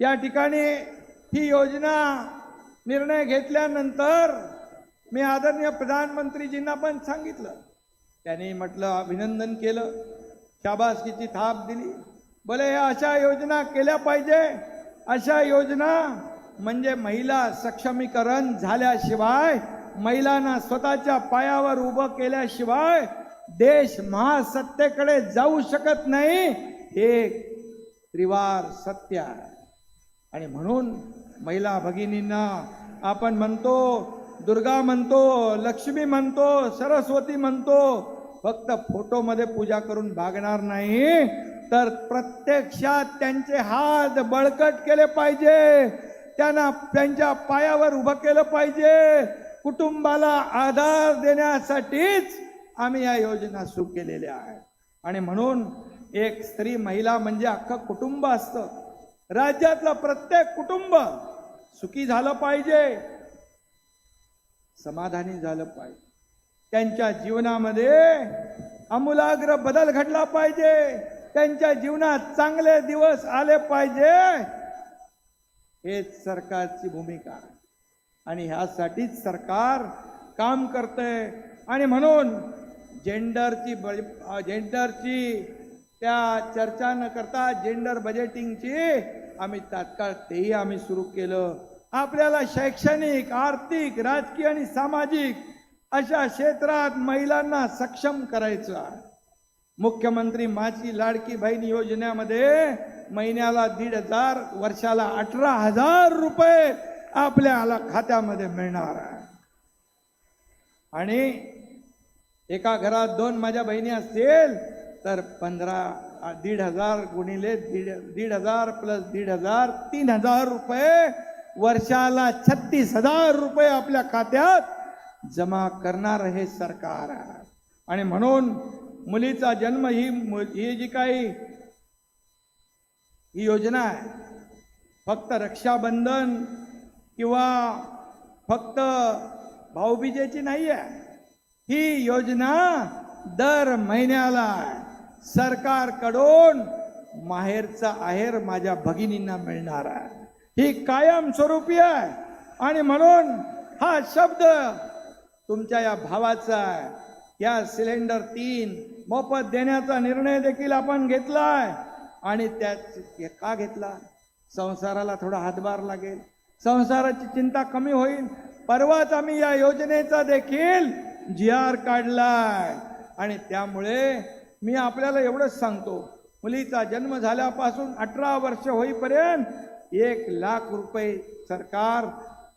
या ठिकाणी ही योजना निर्णय घेतल्यानंतर मी आदरणीय प्रधानमंत्रीजींना पण सांगितलं. त्यांनी म्हटलं अभिनंदन केलं. शाबासकीची थाप दिली. भले या अशा योजना केल्या पाहिजे अशा योजना म्हणजे महिला सक्षमीकरण झाल्याशिवाय महिलांना स्वतःच्या पायावर उभं केल्याशिवाय देश महासत्तेकडे जाऊ शकत नाही हे त्रिवार सत्य आहे. आणि म्हणून महिला भगिनींना आपण म्हणतो दुर्गा म्हणतो लक्ष्मी म्हणतो सरस्वती म्हणतो फक्त फोटोमध्ये पूजा करून भागणार नाही तर प्रत्यक्षात त्यांचे हात बळकट केले पाहिजे त्यांना त्यांच्या पायावर उभं केलं पाहिजे कुटुंबाला आधार देण्यासाठीच आम्ही या योजना सुरू केलेल्या आहेत. आणि म्हणून एक स्त्री महिला म्हणजे अख्खं कुटुंब असतं. राज्यातलं प्रत्येक कुटुंब सुखी झालं पाहिजे समाधानी झालं पाहिजे. त्यांच्या जीवनामध्ये आमूलाग्र बदल घडला पाहिजे. त्यांच्या जीवनात चांगले दिवस आले पाहिजे. हेच सरकारची भूमिका आणि ह्यासाठीच सरकार काम करतंय. आणि म्हणून जेंडरची जेंडरची त्या चर्चा न करता जेंडर बजेटिंगची आम्ही तात्काळ तेही आम्ही सुरू केलं. आपल्याला शैक्षणिक आर्थिक राजकीय आणि सामाजिक अशा क्षेत्रात महिलांना सक्षम करायचं आहे. मुख्यमंत्री माझी लाडकी बहीण योजनेमध्ये महिन्याला दीड हजार वर्षाला अठरा हजार रुपये आपल्याला खात्यामध्ये मिळणार आहे. आणि एका घरात दोन माझ्या बहिणी असतील तर पंधरा दीड हजार गुणिले दीड दीड हजार प्लस दीड हजार तीन हजार रुपये. वर्षाला छत्तीस हजार रुपये आपल्या खात्यात जमा करणार हे सरकार. आहे आणि म्हणून मुलीचा जन्म ही ही जी काही ही योजना आहे फक्त रक्षाबंधन किंवा फक्त भाऊबीजेची नाही आहे ही योजना दर महिन्याला आहे. सरकारकडून माहेरचा आहेर माझ्या भगिनींना मिळणार आहे. ही कायम स्वरूपी आहे. आणि म्हणून हा शब्द तुमच्या या भावाचा आहे. या सिलेंडर तीन मोफत देण्याचा निर्णय देखील आपण घेतलाय. आणि त्यात का घेतला? संसाराला थोडा हातभार लागेल. संसाराची चिंता कमी होईल. परवाच आम्ही या योजनेचा देखील जी आर काढलाय. आणि त्यामुळे मी आपल्याला एवढंच सांगतो. मुलीचा जन्म झाल्यापासून अठरा वर्ष होईपर्यंत एक लाख रुपये सरकार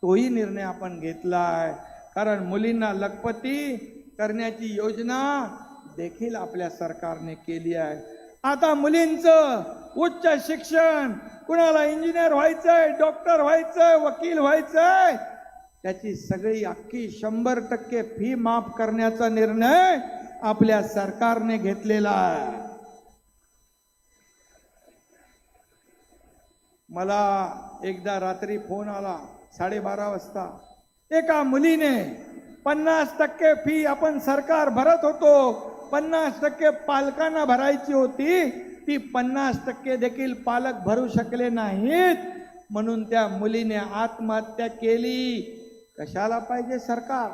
तोही निर्णय आपण घेतला आहे कारण मुलींना लखपती करण्याची योजना देखील आपल्या सरकारने केली आहे. आता मुलींचं उच्च शिक्षण कुणाला इंजिनियर व्हायचंय डॉक्टर व्हायचंय वकील व्हायचंय त्याची सगळी अख्खी शंभर टक्के फी माफ करण्याचा निर्णय आपल्या सरकारने घेतलेला आहे. मला एकदा रात्री फोन आला साडेबारा वाजता. एका मुलीने पन्नास टक्के फी आपण सरकार भरत होतो. पन्नास टक्के पालकांना भरायची होती. ती पन्नास टक्के देखील पालक भरू शकले नाहीत. म्हणून त्या मुलीने आत्महत्या केली. कशाला पाहिजे सरकार?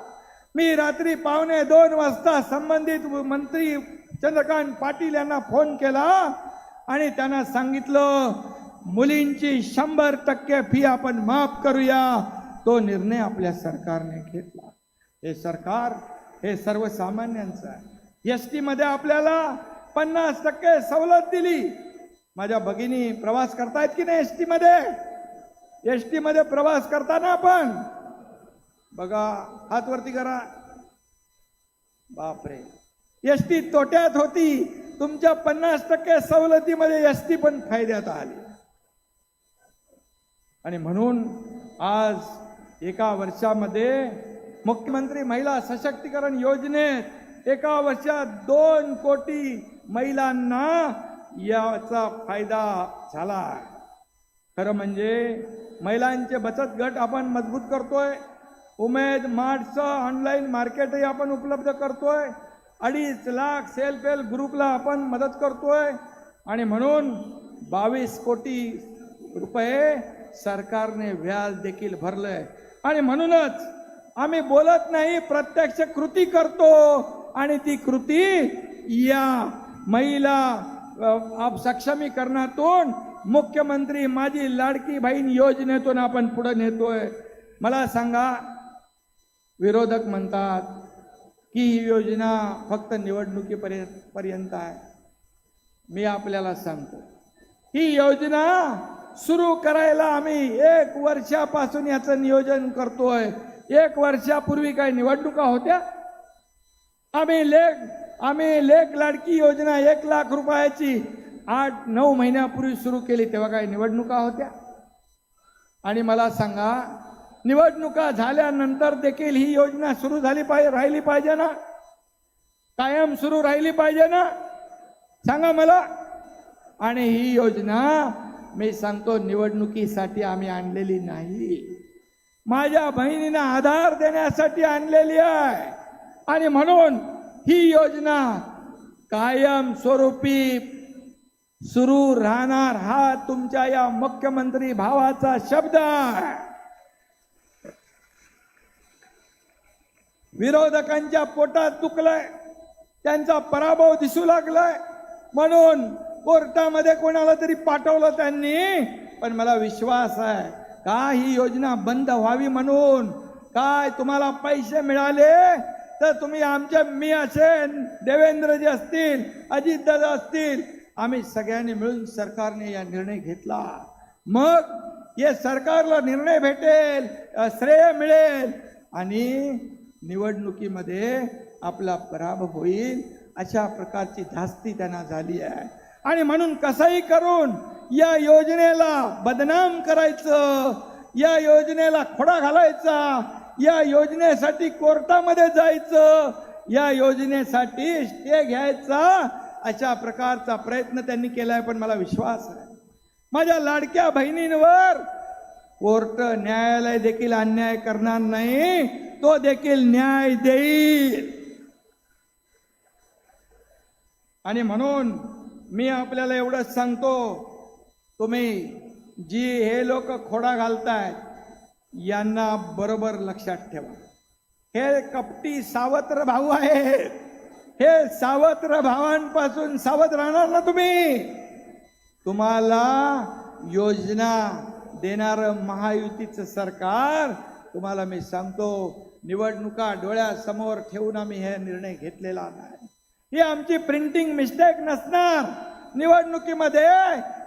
मी रात्री पावणे दोन वाजता संबंधित मंत्री चंद्रकांत पाटील यांना फोन केला आणि त्यांना सांगितलं मुलींची शंभर टक्के फी आपण माफ करूया. तो निर्णय आपल्या सरकारने घेतला. हे सरकार हे सर्वसामान्यांचं आहे. एस टीमध्ये आपल्याला पन्नास टक्के सवलत दिली. माझ्या भगिनी प्रवास करतायत की नाही एस टीमध्ये एस टीमध्ये प्रवास करताना आपण बघा हात वरती करा. बापरे. एस टी तोट्यात होती. तुमच्या पन्नास टक्के सवलतीमध्ये एस टी पण फायद्यात आली. आणि म्हणून आज एका वर्षामध्ये मुख्यमंत्री महिला सशक्तीकरण योजनेत एका वर्षात दोन कोटी महिलांना याचा फायदा झाला. खरं म्हणजे महिलांचे बचत गट आपण मजबूत करतोय. उमेद मार्टचं ऑनलाईन मार्केटही आपण उपलब्ध करतोय. अडीच लाख सेल्फ हेल्प ग्रुपला आपण मदत करतोय. आणि म्हणून बावीस कोटी रुपये सरकारने व्याज देखील भरलंय. आणि म्हणूनच आम्ही बोलत नाही प्रत्यक्ष कृती करतो. आणि ती कृती या महिला आप- सक्षमीकरणातून मुख्यमंत्री माझी लाडकी बहीण योजनेतून आपण पुढे नेतोय. मला सांगा विरोधक म्हणतात की ही योजना फक्त निवडणुकीपर्यंत पर्यंत आहे. मी आपल्याला सांगतो ही योजना सुरू करायला आम्ही एक वर्षापासून याचं नियोजन करतोय. एक वर्षापूर्वी काही निवडणुका होत्या. आम्ही लेख आम्ही लेख लाडकी योजना एक लाख रुपयाची आठ नऊ महिन्यापूर्वी सुरू केली तेव्हा काही निवडणुका होत्या. आणि मला सांगा निवडणुका झाल्यानंतर देखील ही योजना सुरू झाली पाहिजे राहिली पाहिजे ना? कायम सुरू राहिली पाहिजे ना? सांगा मला. आणि ही योजना मी सांगतो निवडणुकीसाठी आम्ही आणलेली नाही. माझ्या बहिणींना आधार देण्यासाठी आणलेली आहे. आणि म्हणून ही योजना कायम स्वरूपी सुरू राहणार हा तुमच्या या मुख्यमंत्री भावाचा शब्द आहे. विरोधकांच्या पोटात दुखलंय. त्यांचा पराभव दिसू लागलाय. म्हणून कोर्टामध्ये कोणाला तरी पाठवलं त्यांनी. पण मला विश्वास आहे का ही योजना बंद व्हावी म्हणून? काय तुम्हाला पैसे मिळाले? तर तुम्ही आमच्या मी असेल देवेंद्रजी असतील अजितदादा असतील आम्ही सगळ्यांनी मिळून सरकारने या निर्णय घेतला. मग हे सरकारला निर्णय भेटेल श्रेय मिळेल. आणि निवडणुकीमध्ये आपला पराभव होईल अशा प्रकारची धास्ती त्यांना झाली आहे. आणि म्हणून कसंही करून या योजनेला बदनाम करायचं या योजनेला खोडा घालायचा या योजनेसाठी कोर्टामध्ये जायचं या योजनेसाठी स्टे घ्यायचा अशा प्रकारचा प्रयत्न त्यांनी केलाय पण मला विश्वास आहे माझ्या लाडक्या बहिणींवर कोर्ट न्यायालय देखील अन्याय करणार नाही तो देखील न्याय देईल. आणि म्हणून मी आपल्याला एवढंच सांगतो तुम्ही जी हे लोक खोडा घालतायत यांना बरोबर लक्षात ठेवा. हे कपटी सावत्र भाऊ आहेत. हे सावत्र भावांपासून सावध राहणार ना तुम्ही? तुम्हाला योजना देणारं महायुतीचं सरकार? तुम्हाला मी सांगतो निवडणुका डोळ्यासमोर ठेवून आम्ही हे निर्णय घेतलेला नाही. ही आमची प्रिंटिंग मिस्टेक नसणार. निवडणुकीमध्ये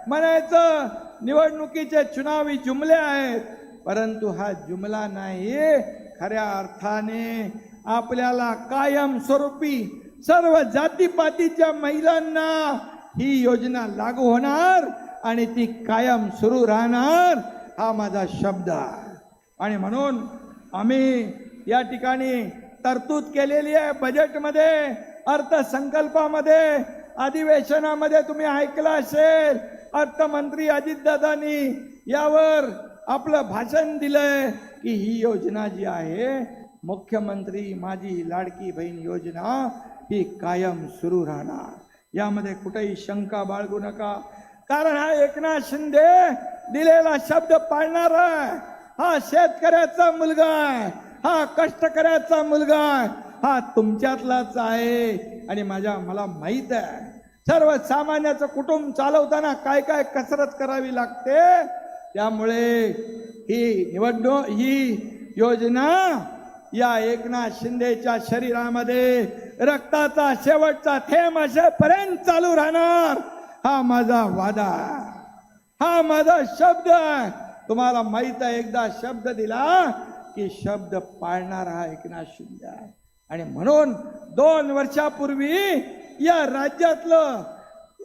म्हणायचं निवडणुकीचे चुनावी जुमले आहेत. परंतु हा जुमला नाही. खऱ्या अर्थाने आपल्याला कायमस्वरूपी सर्व जातीपातीच्या महिलांना ही योजना लागू होणार. आणि ती कायम सुरू राहणार हा माझा शब्द आहे. आणि म्हणून आम्ही या ठिकाणी तरतूद केलेली आहे बजेटमध्ये अर्थसंकल्पामध्ये अधिवेशनामध्ये. तुम्ही ऐकलं असेल अर्थमंत्री अजितदादांनी यावर आपलं भाषण दिलंय की ही योजना जी आहे मुख्यमंत्री माझी लाडकी बहीण योजना ही कायम सुरू राहणार. यामध्ये कुठेही शंका बाळगू नका. कारण हा एकनाथ शिंदे दिलेला शब्द पाळणार हा शेतकऱ्याचा मुलगा आहे. हा कष्टकऱ्याचा मुलगा आहे. हा तुमच्यातलाच आहे. आणि माझ्या मला माहीत आहे. सर्वसामान्याचं कुटुंब चालवताना काय काय कसरत करावी लागते? त्यामुळे ही निवडणूक ही योजना या एकनाथ शिंदेच्या शरीरामध्ये रक्ताचा शेवटचा थेंब असेपर्यंत चालू राहणार. हा माझा वादा हा माझा शब्द आहे. तुम्हाला माहीत आहे एकदा शब्द दिला की शब्द पाळणार हा एकनाथ शिंदे आहे. आणि म्हणून दोन वर्षापूर्वी या राज्यातलं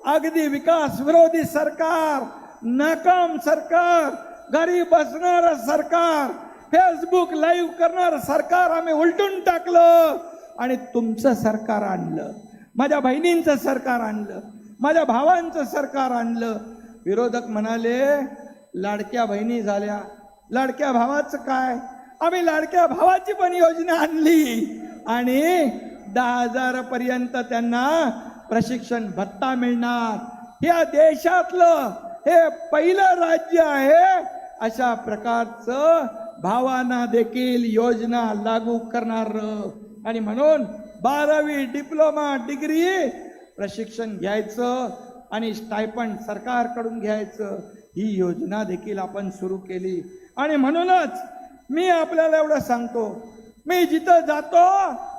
अगदी विकास विरोधी सरकार नाकाम सरकार घरी बसणार सरकार फेसबुक लाईव्ह करणार सरकार आम्ही उलटून टाकलं आणि तुमचं सरकार आणलं. माझ्या बहिणींचं सरकार आणलं. माझ्या भावांचं सरकार आणलं. विरोधक म्हणाले लाडक्या बहिणी झाल्या. लाडक्या भावाचं काय? आम्ही लाडक्या भावाची पण योजना आणली. आणि दहा हजार पर्यंत त्यांना प्रशिक्षण भत्ता मिळणार. या देशातलं हे पहिलं राज्य आहे अशा प्रकारचं भावांना देखील योजना लागू करणार. आणि म्हणून बारावी डिप्लोमा डिग्री प्रशिक्षण घ्यायचं आणि स्टायपंड सरकारकडून घ्यायचं ही योजना देखील आपण सुरू केली. आणि म्हणूनच मी आपल्याला एवढं सांगतो मी जिथं जातो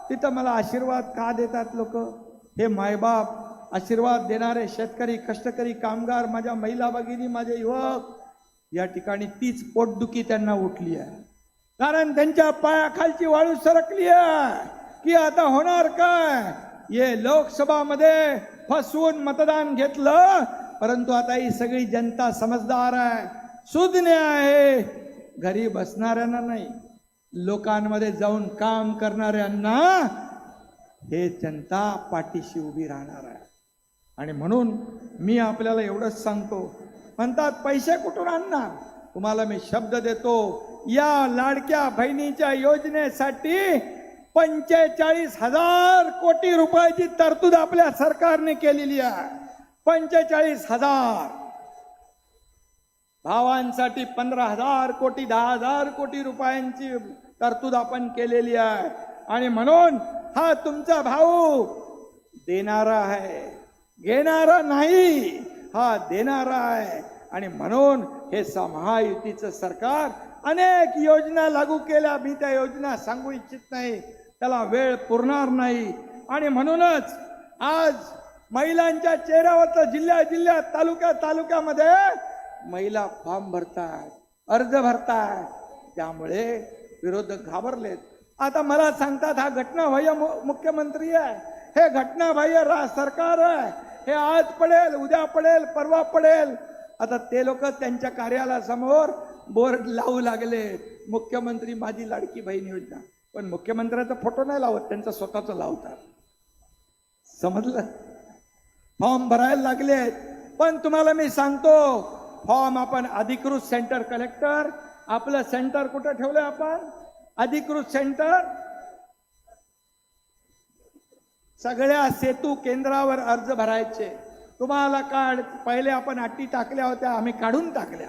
तिथं मला आशीर्वाद का देतात लोक? हे मायबाप आशीर्वाद देणारे शेतकरी कष्टकरी कामगार माझ्या महिला भगिनी माझे युवक या ठिकाणी तीच पोटदुखी त्यांना उठली आहे. कारण त्यांच्या पायाखालची वाळू सरकली आहे की आता होणार काय? ये लोकसभामध्ये फसवून मतदान घेतलं परंतु आता ही सगळी जनता समजदार आहे. सुज्ञ आहे. घरी बसणाऱ्यांना नाही लोकांमध्ये जाऊन काम करणाऱ्यांना हे जनता पाठीशी उभी राहणार आहे. आणि म्हणून मी आपल्याला एवढंच सांगतो. म्हणतात पैसे कुठून आणणार? तुम्हाला मी शब्द देतो. या लाडक्या बहिणीच्या योजनेसाठी पंचेचाळीस हजार कोटी रुपयाची तरतूद आपल्या सरकारने केलेली आहे. पंचेचाळीस हजार. भावांसाठी पंधरा हजार कोटी दहा हजार कोटी रुपयांची तरतूद आपण केलेली आहे. आणि म्हणून हा तुमचा भाऊ देणारा आहे. घेणारा नाही हा देणारा आहे. आणि म्हणून हे महायुतीचं सरकार अनेक योजना लागू केल्या. मी त्या योजना सांगू इच्छित नाही. त्याला वेळ पुरणार नाही. आणि म्हणूनच आज महिलांच्या चेहऱ्यावरचं जिल्ह्या जिल्ह्यात तालुक्या तालुक्यामध्ये महिला फॉर्म भरतात अर्ज भरतात. त्यामुळे विरोधक घाबरलेत. आता मला सांगतात हा घटनाबाह्य मुख्यमंत्री आहे. हे घटनाबाह्य रा सरकार आहे. हे आज पडेल उद्या पडेल परवा पडेल. आता ते लोक त्यांच्या कार्यालयासमोर बोर्ड लावू लागले मुख्यमंत्री माझी लाडकी बहीण योजना. पण मुख्यमंत्र्याचा फोटो नाही लावत त्यांचा स्वतःचा लावतात. समजलं? फॉर्म भरायला लागलेत पण तुम्हाला मी सांगतो फॉर्म आपण अधिकृत सेंटर कलेक्टर आपलं सेंटर कुठं ठेवलंय आपण? अधिकृत सेंटर? सगळ्या सेतू केंद्रावर अर्ज भरायचे. तुम्हाला काढ पहिले आपण अटी टाकल्या होत्या आम्ही काढून टाकल्या.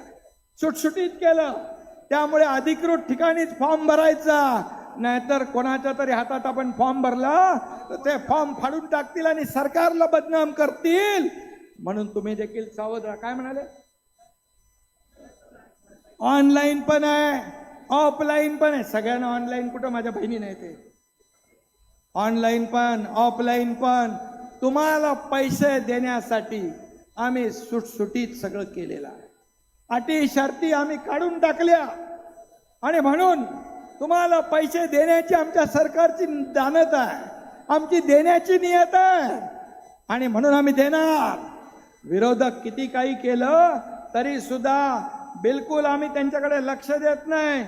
सुटसुटीत केलं. त्यामुळे अधिकृत ठिकाणीच फॉर्म भरायचा. नाहीतर कोणाच्या तरी हातात आपण फॉर्म भरला तर ते फॉर्म फाडून टाकतील आणि सरकारला बदनाम करतील. म्हणून तुम्ही देखील सावध राहा. काय म्हणाले? ऑनलाईन पण आहे ऑफलाईन पण आहे. सगळ्यांना ऑनलाईन कुठं? माझ्या बहिणी नाही ते. ऑनलाईन पण ऑफलाईन पण. तुम्हाला पैसे देण्यासाठी आम्ही सुटसुटीत सगळं केलेलं आहे. अटी शर्ती आम्ही काढून टाकल्या. आणि म्हणून तुम्हाला पैसे देण्याची आमच्या सरकारची दानत आहे. आमची देण्याची नियत आहे. आणि म्हणून आम्ही देणार. विरोधक किती काही केलं तरी सुद्धा बिलकुल आम्ही त्यांच्याकडे लक्ष देत नाही.